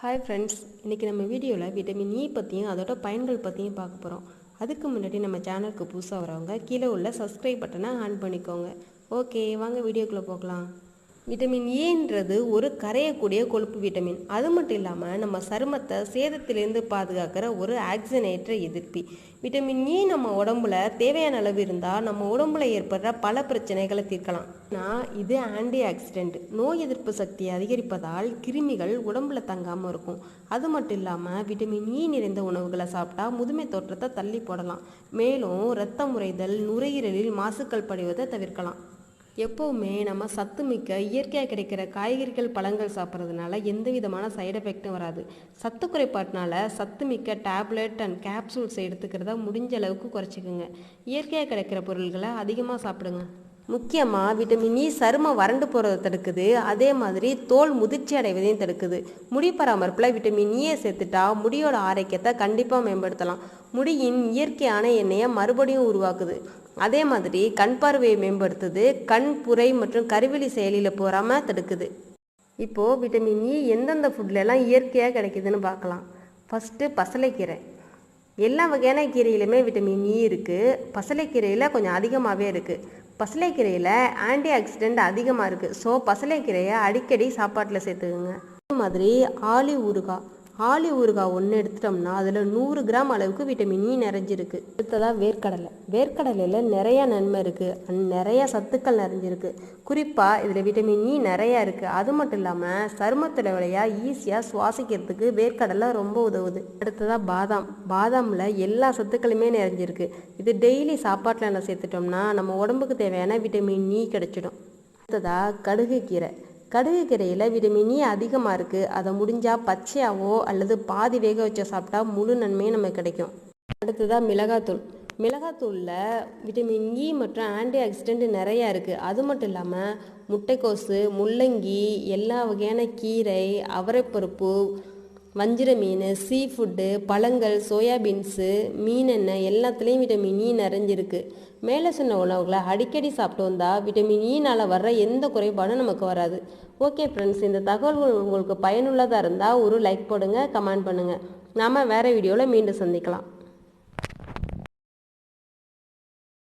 Hi friends இன்றைக்கி நம்ம வீடியோவில் விட்டமின் இ e பற்றியும் அதோட பயன்கள் பற்றியும் பார்க்க போகிறோம் அதுக்கு முன்னாடி நம்ம சேனலுக்கு புதுசாக வரவங்க கீழே உள்ள சப்ஸ்கிரைப் பட்டனை ஆன் பண்ணிக்கோங்க. ஓகே வாங்க வீடியோக்குள்ளே போகலாம். விட்டமின் ஏன்றது e ஒரு கரையக்கூடிய கொழுப்பு விட்டமின் அது மட்டும் இல்லாமல் நம்ம சருமத்தை சேதத்திலேருந்து பாதுகாக்கிற ஒரு ஆக்சிஜனேற்ற எதிர்ப்பி. விட்டமின் ஏ e நம்ம உடம்புல தேவையான அளவு இருந்தால் நம்ம உடம்புல ஏற்படுற பல பிரச்சனைகளை தீர்க்கலாம். ஆனால் இது ஆன்டி ஆக்சிடென்ட் நோய் எதிர்ப்பு சக்தியை அதிகரிப்பதால் கிருமிகள் உடம்புல தங்காமல் இருக்கும். அது மட்டும் இல்லாமல் விட்டமின் இ e நிறைந்த உணவுகளை சாப்பிட்டா முதுமை தோற்றத்தை தள்ளி போடலாம். மேலும் இரத்த முறைதல் நுரையீரலில் மாசுக்கள் படிவதை தவிர்க்கலாம். எப்போவுமே நம்ம சத்து மிக்க இயற்கையாக கிடைக்கிற காய்கறிகள் பழங்கள் சாப்பிட்றதுனால எந்த விதமான சைடு எஃபெக்ட்டும் வராது. சத்து குறைபாட்டினால சத்து மிக்க டேப்லெட் அண்ட் கேப்சூல்ஸ் எடுத்துக்கிறத முடிஞ்ச அளவுக்கு குறைச்சிக்கோங்க. இயற்கையாக கிடைக்கிற பொருள்களை அதிகமாக சாப்பிடுங்க. முக்கியமாக விட்டமின் இ e சருமம் வறண்டு போகிறத தடுக்குது. அதே மாதிரி தோல் முதிர்ச்சி அடைவதையும் தடுக்குது. முடி பராமரிப்பில் விட்டமின் இயை e சேர்த்துட்டா முடியோட ஆரோக்கியத்தை கண்டிப்பாக மேம்படுத்தலாம். முடியின் இயற்கையான எண்ணெயை மறுபடியும் உருவாக்குது. அதே மாதிரி கண் பார்வையை மேம்படுத்துது கண் புரை மற்றும் கருவிழி செயலியில் போகாமல் தடுக்குது. இப்போது விட்டமின் இ எந்தெந்த ஃபுட்லலாம் இயற்கையாக கிடைக்குதுன்னு பார்க்கலாம். ஃபஸ்ட்டு பசலைக்கீரை. எல்லா வகையான கீரையிலுமே விட்டமின் இ e இருக்குது பசலைக்கீரையில் கொஞ்சம் அதிகமாகவே இருக்குது பசலைக்கீரையில் ஆன்டி ஆக்சிடெண்ட் அதிகமாக இருக்குது ஸோ பசலைக்கீரையை அடிக்கடி சாப்பாட்டில் சேர்த்துக்குங்க. அதே மாதிரி ஆலி ஊறுகாய். ஆலி ஊறுகாய் ஒன்று எடுத்துட்டோம்னா அதில் நூறு கிராம் அளவுக்கு விட்டமின் இ e நிறைஞ்சிருக்கு. அடுத்ததாக வேர்க்கடலை. வேர்க்கடலையில் நிறையா நன்மை இருக்குது அண்ட் நிறையா சத்துக்கள் நிறைஞ்சிருக்கு. குறிப்பாக இதில் விட்டமின் இ e நிறையா இருக்குது அது மட்டும் இல்லாமல் சருமத்தில் விளையா ஈஸியாக சுவாசிக்கிறதுக்கு வேர்க்கடலை ரொம்ப உதவுது. அடுத்ததாக பாதாம். பாதாமில் எல்லா சத்துக்களுமே நிறைஞ்சிருக்கு. இது டெய்லி சாப்பாட்டில் என்ன சேர்த்துட்டோம்னா நம்ம உடம்புக்கு தேவையான விட்டமின் இ e கிடைச்சிடும். அடுத்ததாக கடுகு கீரை. கடுகு கீரையில் விட்டமின் இ e அதிகமாக இருக்குது அதை முடிஞ்சால் பச்சையாவோ அல்லது பாதி வேக வச்சு சாப்பிட்டா முழு நன்மையும் நமக்கு கிடைக்கும். அடுத்ததாக மிளகாத்தூள். மிளகாத்தூளில் விட்டமின் இ e மற்றும் ஆன்டி ஆக்சிடென்ட் நிறையா இருக்குது அது மட்டும் இல்லாமல் முட்டைக்கோசு முள்ளங்கி எல்லா வகையான கீரை அவரைப்பருப்பு வஞ்சிர மீன் சீ ஃபுட்டு பழங்கள் சோயாபீன்ஸு மீன் எண்ணெய் எல்லாத்துலேயும் விட்டமின் இ e நிறைஞ்சிருக்கு. மேலே சொன்ன உணவுகளை அடிக்கடி சாப்பிட்டு வந்தால் விட்டமின் இனால் e வர்ற எந்த குறைபாடும் நமக்கு வராது. ஓகே ஃப்ரெண்ட்ஸ் இந்த தகவல்கள் உங்களுக்கு பயனுள்ளதாக இருந்தால் ஒரு லைக் போடுங்க கமெண்ட் பண்ணுங்கள் நாம் வேறு வீடியோவில் மீண்டும் சந்திக்கலாம்.